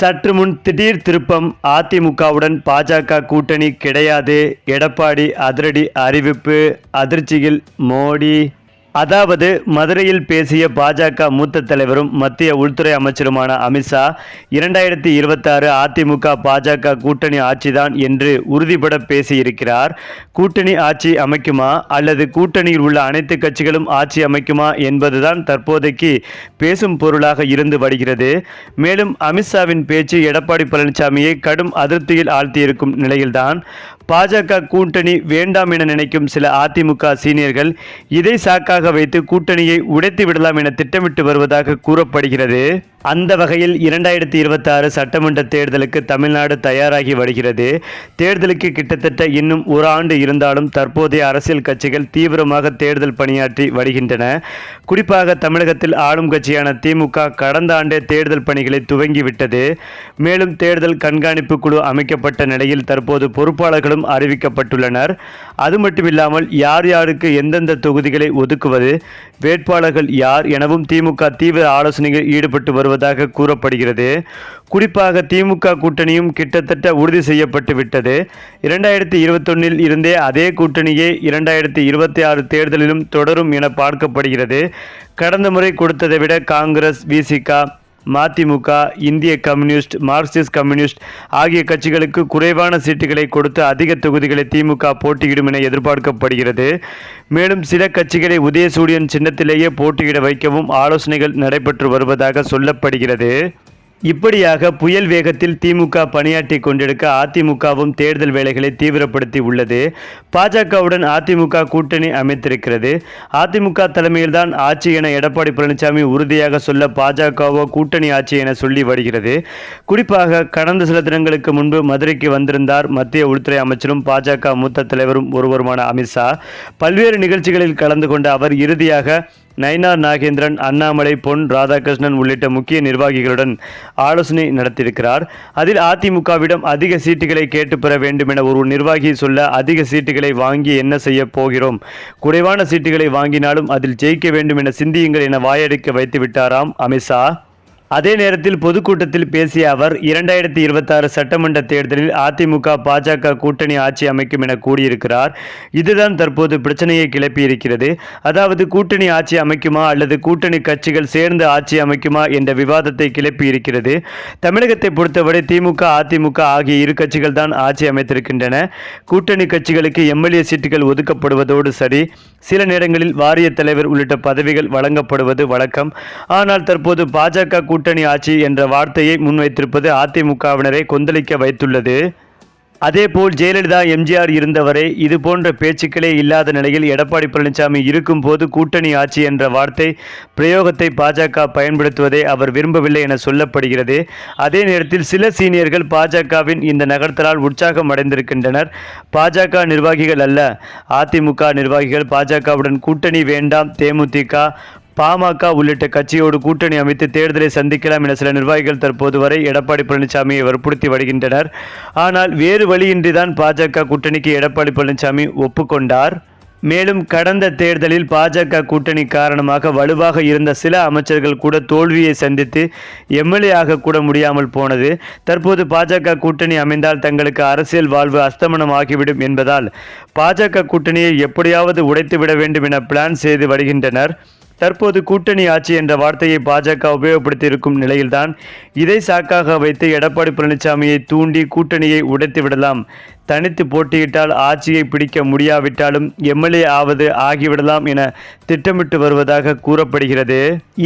சற்று முன் திடீர் திருப்பம் அதிமுகவுடன் பாஜக கூட்டணி கிடையாது. எடப்பாடி அதிரடி அறிவிப்பு. அதிர்ச்சியில் மோடி அதாவது மதுரையில் பேசிய பாஜக மூத்த தலைவரும் மத்திய உள்துறை அமைச்சருமான அமித்ஷா இரண்டாயிரத்தி இருபத்தாறு அதிமுக பாஜக கூட்டணி ஆட்சிதான் என்று உறுதிபட பேசியிருக்கிறார். கூட்டணி ஆட்சி அமைக்குமா அல்லது கூட்டணியில் உள்ள அனைத்து கட்சிகளும் ஆட்சி அமைக்குமா என்பதுதான் தற்போதைக்கு பேசும் பொருளாக இருந்து வருகிறது. மேலும் அமித்ஷாவின் பேச்சு எடப்பாடி பழனிசாமியை கடும் அதிருப்தியில் ஆழ்த்தியிருக்கும் நிலையில்தான் பாஜக கூட்டணி வேண்டாம் என நினைக்கும் சில அதிமுக சீனியர்கள் இதை சாக்காக வைத்து கூட்டணியை உடைத்து விடலாம் என திட்டமிட்டு வருவதாக கூறப்படுகிறது. அந்த வகையில் இரண்டாயிரத்தி இருபத்தாறு சட்டமன்ற தேர்தலுக்கு தமிழ்நாடு தயாராகி வருகிறது. தேர்தலுக்கு கிட்டத்தட்ட இன்னும் ஒரு ஆண்டு இருந்தாலும் தற்போதைய அரசியல் கட்சிகள் தீவிரமாக தேர்தல் பணியாற்றி வருகின்றன. குறிப்பாக தமிழகத்தில் ஆளும் கட்சியான திமுக கடந்த ஆண்டே தேர்தல் பணிகளை துவங்கிவிட்டது. மேலும் தேர்தல் கண்காணிப்பு குழு அமைக்கப்பட்ட நிலையில் தற்போது பொறுப்பாளர்கள் வேட்பாளர்களும் அறிவிக்கப்பட்டுள்ளனர். அது மட்டுமில்லாமல் யார் யாருக்கு எந்தெந்த தொகுதிகளை ஒதுக்குவது வேட்பாளர்கள் யார் எனவும் திமுக தீவிர ஆலோசனையில் ஈடுபட்டு வருவதாக கூறப்படுகிறது. குறிப்பாக திமுக கூட்டணியும் கிட்டத்தட்ட உறுதி செய்யப்பட்டு விட்டது. இரண்டாயிரத்தி இருபத்தொன்னில் இருந்தே அதே கூட்டணியே இரண்டாயிரத்தி இருபத்தி ஆறு தேர்தலிலும் தொடரும் என பார்க்கப்படுகிறது. கடந்த முறை கொடுத்ததை விட காங்கிரஸ் விசிகா மதிமுக இந்திய கம்யூனிஸ்ட் மார்க்சிஸ்ட் கம்யூனிஸ்ட் ஆகிய கட்சிகளுக்கு குறைவான சீட்டுகளை கொடுத்து அதிக தொகுதிகளை திமுக போட்டியிடும் என எதிர்பார்க்கப்படுகிறது. மேலும் சில கட்சிகளை உதயசூரியன் சின்னத்திலேயே போட்டியிட வைக்கவும் ஆலோசனைகள் நடைபெற்று வருவதாக சொல்லப்படுகிறது. இப்படியாக புயல் வேகத்தில் திமுக பணியாற்றி கொண்டிருக்க அதிமுகவும் தேர்தல் வேலைகளை தீவிரப்படுத்தி உள்ளது. பாஜகவுடன் அதிமுக கூட்டணி அமைத்திருக்கிறது. அதிமுக தலைமையில்தான் ஆட்சி என எடப்பாடி பழனிசாமி உறுதியாக சொல்ல பாஜகவோ கூட்டணி ஆட்சி என சொல்லி வருகிறது. குறிப்பாக கடந்த சில தினங்களுக்கு முன்பு மதுரைக்கு வந்திருந்தார் மத்திய உள்துறை அமைச்சரும் பாஜக மூத்த தலைவரும் ஒருவருமான அமித்ஷா. பல்வேறு நிகழ்ச்சிகளில் கலந்து கொண்ட அவர் இறுதியாக நயினார் நாகேந்திரன் அண்ணாமலை பொன் ராதாகிருஷ்ணன் உள்ளிட்ட முக்கிய நிர்வாகிகளுடன் ஆலோசனை நடத்தியிருக்கிறார். அதில் அதிமுகவிடம் அதிக சீட்டுகளை கேட்டு பெற வேண்டும் என ஒரு நிர்வாகி சொல்ல அதிக சீட்டுகளை வாங்கி என்ன செய்ய போகிறோம்? குறைவான சீட்டுகளை வாங்கினாலும் அதில் ஜெயிக்க வேண்டும் என சிந்தியுங்கள் என வாயடிக்க வைத்து விட்டாராம் அமித்ஷா. அதே நேரத்தில் பொதுக்கூட்டத்தில் பேசிய அவர் இரண்டாயிரத்தி இருபத்தாறு சட்டமன்ற தேர்தலில் அதிமுக பாஜக கூட்டணி ஆட்சி அமைக்கும் என கூறியிருக்கிறார். இதுதான் தற்போது பிரச்சனையை கிளப்பியிருக்கிறது. அதாவது கூட்டணி ஆட்சி அமைக்குமா அல்லது கூட்டணி கட்சிகள் சேர்ந்து ஆட்சி அமைக்குமா என்ற விவாதத்தை கிளப்பியிருக்கிறது. தமிழகத்தை பொறுத்தவரை திமுக அதிமுக ஆகிய இரு கட்சிகள் தான் ஆட்சி அமைத்திருக்கின்றன. கூட்டணி கட்சிகளுக்கு எம்எல்ஏ சீட்டுகள் ஒதுக்கப்படுவதோடு சரி சில நேரங்களில் வாரிய தலைவர் உள்ளிட்ட பதவிகள் வழங்கப்படுவது வழக்கம். ஆனால் தற்போது பாஜக கூட்டணி கூட்டணி ஆட்சி என்ற வார்த்தையை முன்வைத்திருப்பது அதிமுகவினரை கொந்தளிக்க வைத்துள்ளது. அதேபோல் ஜெயலலிதா எம்ஜிஆர் இருந்தவரை இது போன்ற பேச்சுக்களே இல்லாத நிலையில் எடப்பாடி பழனிசாமி இருக்கும்போது கூட்டணி ஆட்சி என்ற வார்த்தை பிரயோகத்தை பாஜக பயன்படுத்துவதை அவர் விரும்பவில்லை என சொல்லப்படுகிறது. அதே நேரத்தில் சில சீனியர்கள் பாஜகவின் இந்த நகர்த்தலால் உற்சாகம் அடைந்திருக்கின்றனர். பாஜக நிர்வாகிகள் அல்ல அதிமுக நிர்வாகிகள் பாஜகவுடன் கூட்டணி வேண்டாம் தேமுதிக பாமக உள்ளிட்ட கட்சியோடு கூட்டணி அமைத்து தேர்தலை சந்திக்கலாம் என சில நிர்வாகிகள் தற்போது வரை எடப்பாடி பழனிசாமியை வற்புறுத்தி வருகின்றனர். ஆனால் வேறு வழியின்றிதான் பாஜக கூட்டணிக்கு எடப்பாடி பழனிசாமி ஒப்புக்கொண்டார். மேலும் கடந்த தேர்தலில் பாஜக கூட்டணி காரணமாக வலுவாக இருந்த சில அமைச்சர்கள் கூட தோல்வியை சந்தித்து எம்எல்ஏ ஆக கூட முடியாமல் போனது. தற்போது பாஜக கூட்டணி அமைந்தால் தங்களுக்கு அரசியல் வாழ்வு அஸ்தமனம் ஆகிவிடும் என்பதால் பாஜக கூட்டணியை எப்படியாவது உடைத்துவிட வேண்டும் என பிளான் செய்து வருகின்றனர். தற்போது கூட்டணி ஆட்சி என்ற வார்த்தையை பாஜக உபயோகப்படுத்தி இருக்கும் நிலையில்தான் இதை சாக்காக வைத்து எடப்பாடி பழனிசாமியை தூண்டி கூட்டணியை உடைத்து விடலாம். தனித்து போட்டியிட்டால் ஆட்சியை பிடிக்க முடியாவிட்டாலும் எம்எல்ஏ ஆவது ஆகிவிடலாம் என திட்டமிட்டு வருவதாக கூறப்படுகிறது.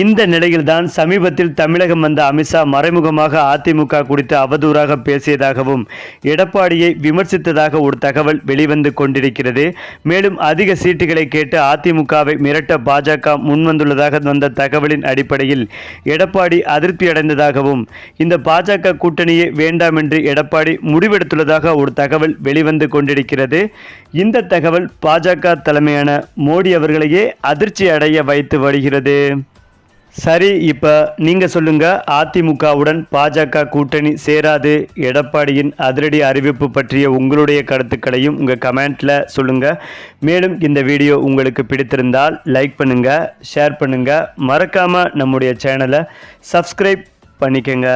இந்த நிலையில்தான் சமீபத்தில் தமிழகம் வந்த அமித்ஷா மறைமுகமாக அதிமுக குறித்து அவதூறாக பேசியதாகவும் எடப்பாடியை விமர்சித்ததாக ஒரு தகவல் வெளிவந்து கொண்டிருக்கிறது. மேலும் அதிக சீட்டுகளை கேட்டு அதிமுகவை மிரட்ட பாஜக முன்வந்துள்ளதாக வந்த தகவலின் அடிப்படையில் எடப்பாடி அதிருப்தி அடைந்ததாகவும் இந்த பாஜக கூட்டணியே வேண்டாம் என்று எடப்பாடி முடிவெடுத்துள்ளதாக ஒரு தகவல் வெளிவந்து கொண்டிருக்கிறது. இந்த தகவல் பாஜக தலைமையான மோடி அவர்களையே அதிர்ச்சி அடைய வைத்து வருகிறது. சரி இப்போ நீங்கள் சொல்லுங்கள் அதிமுகவுடன் பாஜக கூட்டணி சேராது. எடப்பாடியின் அதிரடி அறிவிப்பு பற்றிய உங்களுடைய கருத்துக்களையும் உங்கள் கமெண்ட்டில் சொல்லுங்கள் மேலும் இந்த வீடியோ உங்களுக்கு பிடித்திருந்தால் லைக் பண்ணுங்கள் ஷேர் பண்ணுங்கள் மறக்காமல் நம்முடைய சேனலை சப்ஸ்கிரைப் பண்ணிக்கங்க.